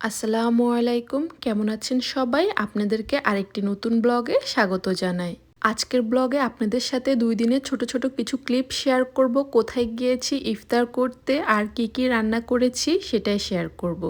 আসসালামু আলাইকুম, কেমন আছেন সবাই? আপনাদেরকে আরেকটি নতুন ব্লগে স্বাগত জানাই। আজকের ব্লগে আপনাদের সাথে দুই দিনের ছোট ছোট কিছু ক্লিপ শেয়ার করব, কোথায় গিয়েছি, ইফতার করতে, আর কি কি রান্না করেছি সেটাই শেয়ার করব।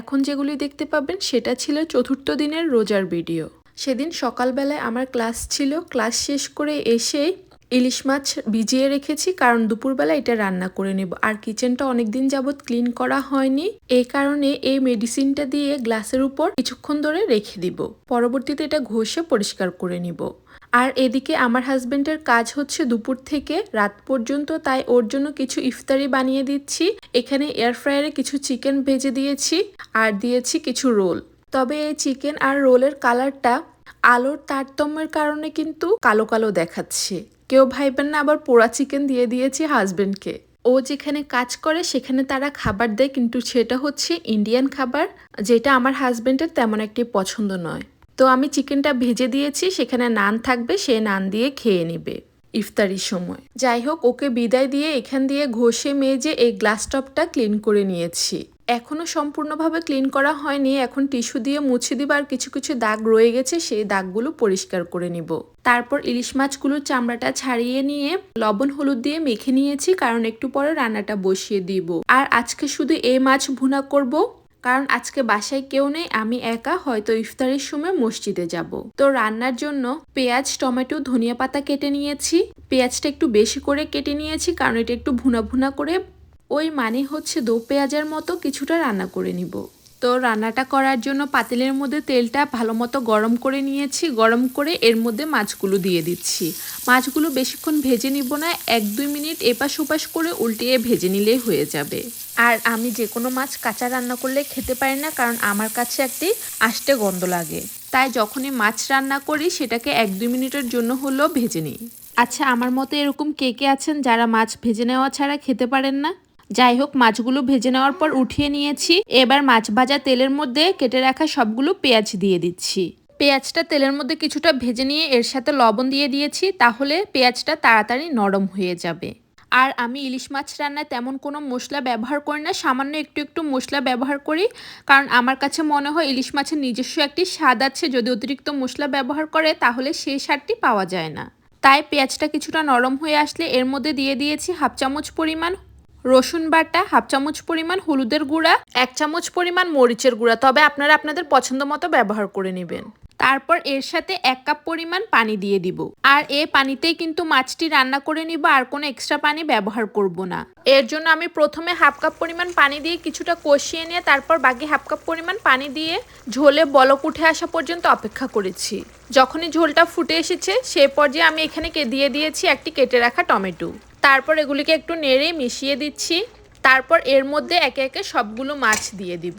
এখন যেগুলি দেখতে পাবেন, সেটা ছিল চতুর্থ দিনের রোজার ভিডিও। সেদিন সকালবেলায় আমার ক্লাস ছিল, ক্লাস শেষ করে এসেই ইলিশ মাছ ভিজিয়ে রেখেছি, কারণ দুপুরবেলা এটা রান্না করে নেব। আর কিচেনটা অনেকদিন যাবৎ ক্লিন করা হয়নি। এই কারণে এই মেডিসিনটা দিয়ে গ্লাসের উপর কিছুক্ষণ ধরে রেখে দিব। পরবর্তীতে এটা ঘষে পরিষ্কার করে নিব। আর এদিকে আমার হাজবেন্ডের কাজ হচ্ছে দুপুর থেকে রাত পর্যন্ত, তাই ওর জন্য কিছু ইফতারি বানিয়ে দিচ্ছি। এখানে এয়ার ফ্রায়ারে কিছু চিকেন ভেজে দিয়েছি আর দিয়েছি কিছু রোল। তবে এই চিকেন আর রোলের কালারটা আলোর তারতম্যের কারণে কিন্তু কালো কালো দেখাচ্ছে। কেউ ভাইবেন না, আবার পোড়া চিকেন দিয়ে দিয়েছি হাজবেন্ডকে ও যেখানে কাজ করে, সেখানে তারা খাবার দেয়, কিন্তু সেটা হচ্ছে ইন্ডিয়ান খাবার, যেটা আমার হাজবেন্ডের তেমন একটি পছন্দ নয়। তো আমি চিকেনটা ভেজে দিয়েছি, সেখানে নান থাকবে, সে নান দিয়ে খেয়ে নেবে ইফতারির সময়। যাই হোক, ওকে বিদায় দিয়ে এখান দিয়ে ঘষে মেজে এই গ্লাস টপটা ক্লিন করে নিয়েছি। এখনও সম্পূর্ণভাবে ক্লিন করা হয়নি। এখন টিস্যু দিয়ে মুছে দিব আর কিছু কিছু দাগ রয়ে গেছে, সেই দাগগুলো পরিষ্কার করে নিব। তারপর ইলিশ মাছগুলোর চামড়াটা ছাড়িয়ে নিয়ে লবণ, হলুদ দিয়ে মেখে নিয়েছি, কারণ একটু পরে রান্নাটা বসিয়ে দিব। আর আজকে শুধু এই মাছ ভুনা করব, কারণ আজকে বাসায় কেউ নেই, আমি একা, হয়তো ইফতারের সময় মসজিদে যাব। তো রান্নার জন্য পেঁয়াজ, টমেটো, ধনিয়া পাতা কেটে নিয়েছি। পেঁয়াজটা একটু বেশি করে কেটে নিয়েছি, কারণ এটা একটু ভুনা ভুনা করে ওই মানে হচ্ছে দো পেঁয়াজের মতো কিছুটা রান্না করে নিব। তো রান্নাটা করার জন্য পাতিলের মধ্যে তেলটা ভালো মতো গরম করে নিয়েছি, গরম করে এর মধ্যে মাছগুলো দিয়ে দিচ্ছি। মাছগুলো বেশিক্ষণ ভেজে নিব না, এক দুই মিনিট এপাশ ওপাশ করে উল্টিয়ে ভেজে নিলেই হয়ে যাবে। আর আমি যে কোনো মাছ কাঁচা রান্না করলে খেতে পারি না, কারণ আমার কাছে একটি আষ্টে গন্ধ লাগে। তাই যখনই মাছ রান্না করি, সেটাকে এক দুই মিনিটের জন্য হলেও ভেজে নিই। আচ্ছা আমার মতো এরকম কে কে আছেন যারা মাছ ভেজে নেওয়া ছাড়া খেতে পারেন না? যাই হোক, মাছগুলো ভেজে নেওয়ার পর উঠিয়ে নিয়েছি। এবার মাছ ভাজা তেলের মধ্যে কেটে রাখা সবগুলো পেঁয়াজ দিয়ে দিচ্ছি। পেঁয়াজটা তেলের মধ্যে কিছুটা ভেজে নিয়ে এর সাথে লবণ দিয়ে দিয়েছি, তাহলে পেঁয়াজটা তাড়াতাড়ি নরম হয়ে যাবে। আর আমি ইলিশ মাছ রান্নায় তেমন কোনো মশলা ব্যবহার করি না, সামান্য একটু একটু মশলা ব্যবহার করি। কারণ আমার কাছে মনে হয় ইলিশ মাছের নিজস্ব একটি স্বাদ আছে, যদি অতিরিক্ত মশলা ব্যবহার করে, তাহলে সেই স্বাদটি পাওয়া যায় না। তাই পেঁয়াজটা কিছুটা নরম হয়ে আসলে এর মধ্যে দিয়ে দিয়েছি হাফ চামচ পরিমাণ রসুন বাটা, হাফ চামচ পরিমাণ হলুদের গুঁড়া, এক চামচ পরিমাণ মরিচের গুঁড়া। তবে আপনারা আপনাদের পছন্দ মতো ব্যবহার করে নেবেন। তারপর এর সাথে এক কাপ পরিমাণ পানি দিয়ে দিব। আর এ পানিতেই কিন্তু মাছটি রান্না করে নিব, আর কোনো এক্সট্রা পানি ব্যবহার করব না। এর জন্য আমি প্রথমে হাফ কাপ পরিমাণ পানি দিয়ে কিছুটা কষিয়ে নিয়ে তারপর বাকি হাফ কাপ পরিমাণ পানি দিয়ে ঝোলে বলক উঠে আসা পর্যন্ত অপেক্ষা করেছি। যখনই ঝোলটা ফুটে এসেছে, সে পর্যায়ে আমি এখানে দিয়ে দিয়েছি একটি কেটে রাখা টমেটো। তারপর এগুলিকে একটু নেড়ে মিশিয়ে দিচ্ছি। তারপর এর মধ্যে একে একে সবগুলো মাছ দিয়ে দিব।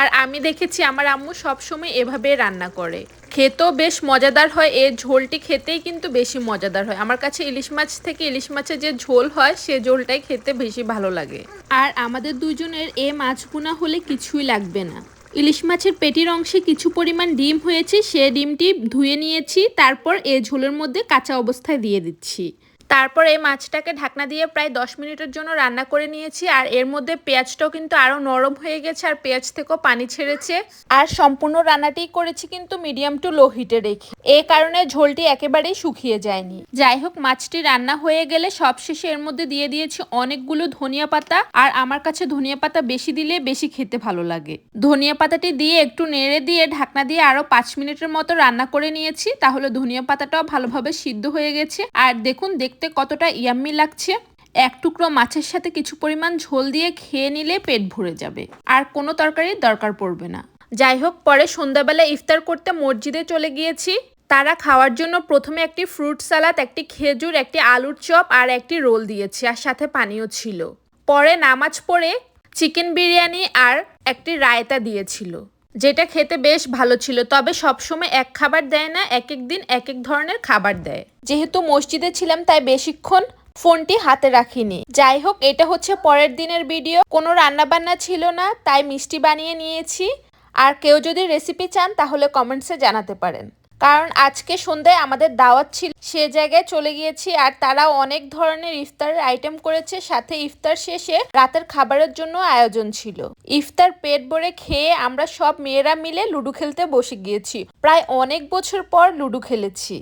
আর আমি দেখেছি আমার আম্মু সবসময় এভাবে রান্না করে। খেতেও বেশ মজাদার হয়, এর ঝোলটি খেতেই কিন্তু বেশি মজাদার হয়। আমার কাছে ইলিশ মাছ থেকে ইলিশ মাছের যে ঝোল হয়, সে ঝোলটাই খেতে বেশি ভালো লাগে। আর আমাদের দুজনের এ মাছ গুনা হলে কিছুই লাগবে না। ইলিশ মাছের পেটির অংশে কিছু পরিমাণ ডিম হয়েছে, সে ডিমটি ধুয়ে নিয়েছি, তারপর এ ঝোলের মধ্যে কাঁচা অবস্থায় দিয়ে দিচ্ছি। তারপর এই মাছটাকে ঢাকনা দিয়ে প্রায় দশ মিনিটের জন্য রান্না করে নিয়েছি, আর এর মধ্যে পেঁয়াজটাও কিন্তু আরও নরম হয়ে গেছে, আর পেঁয়াজ থেকেও পানি ছেড়েছে। আর সম্পূর্ণ রান্নাটি করেছি কিন্তু মিডিয়াম টু লো হিটে রেখে। এ কারণে ঝোলটি একেবারেই শুকিয়ে যায়নি। যাই হোক, মাছটি রান্না হয়ে গেলে সবশেষে এর মধ্যে দিয়ে দিয়েছি অনেকগুলো ধনিয়া পাতা, আর আমার কাছে ধনিয়া পাতা বেশি দিলে বেশি খেতে ভালো লাগে। ধনিয়া পাতাটি দিয়ে একটু নেড়ে দিয়ে ঢাকনা দিয়ে আরও পাঁচ মিনিটের মতো রান্না করে নিয়েছি, তাহলে ধনিয়া পাতাটাও ভালোভাবে সিদ্ধ হয়ে গেছে। আর দেখুন দেখতে দেখতে কতটা ইয়াম্মি লাগছে? এক টুকরো মাছের সাথে কিছু পরিমাণ ঝোল দিয়ে খেয়ে নিলে পেট ভরে যাবে। আর কোনো তরকারির দরকার পড়বে না। যাই হোক, পরে সন্ধ্যাবেলা ইফতার করতে মসজিদে চলে গিয়েছি। তারা খাওয়ার জন্য প্রথমে একটি ফ্রুট সালাদ, একটি খেজুর, একটি আলুর চপ আর একটি রোল দিয়েছি আর সাথে পানিও ছিল। পরে নামাজ পড়ে চিকেন বিরিয়ানি আর একটি রায়তা দিয়েছিল। যেটা খেতে বেশ ভালো ছিল, তবে সবসময় এক খাবার দেয় না এক এক দিন এক এক ধরনের খাবার দেয়। যেহেতু মসজিদে ছিলাম, তাই বেশিক্ষণ ফোনটি হাতে রাখিনি। যাই হোক, এটা হচ্ছে পরের দিনের ভিডিও। কোনো রান্নাবান্না ছিল না, তাই মিষ্টি বানিয়ে নিয়েছি। আর কেউ যদি রেসিপি চান, তাহলে কমেন্টসে জানাতে পারেন। কারণ আজকে সন্ধ্যায় আমাদের দাওয়াত ছিল। সে জায়গায় চলে গিয়েছি আর তারা অনেক ধরনের ইফতারের আইটেম করেছে। সাথে ইফতার শেষে রাতের খাবারের জন্য আয়োজন ছিল। ইফতার পেট ভরে খেয়ে আমরা সব মেয়েরা মিলে লুডো খেলতে বসে গিয়েছি। প্রায় অনেক বছর পর লুডো খেলেছি।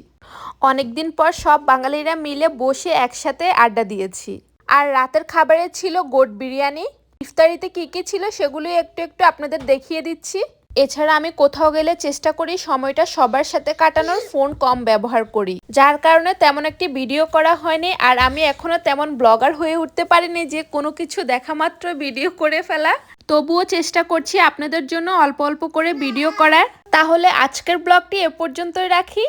অনেকদিন পর সব বাঙালিরা মিলে বসে একসাথে আড্ডা দিয়েছি। আর রাতের খাবারে ছিল গোট বিরিয়ানি। ইফতারিতে কী কী ছিল সেগুলো একটু একটু আপনাদের দেখিয়ে দিচ্ছি। এছাড়া আমি কোথাও গেলে চেষ্টা করি সময়টা সবার সাথে কাটানোর ফোন কম ব্যবহার করি। যার কারণে তেমন একটি ভিডিও করা হয়নি আর আমি এখনও তেমন ব্লগার হয়ে উঠতে পারিনি যে কোনো কিছু দেখা মাত্র ভিডিও করে ফেলা। তবুও চেষ্টা করছি আপনাদের জন্য অল্প অল্প করে ভিডিও করার। তাহলে আজকের ব্লগটি এ পর্যন্তই রাখি।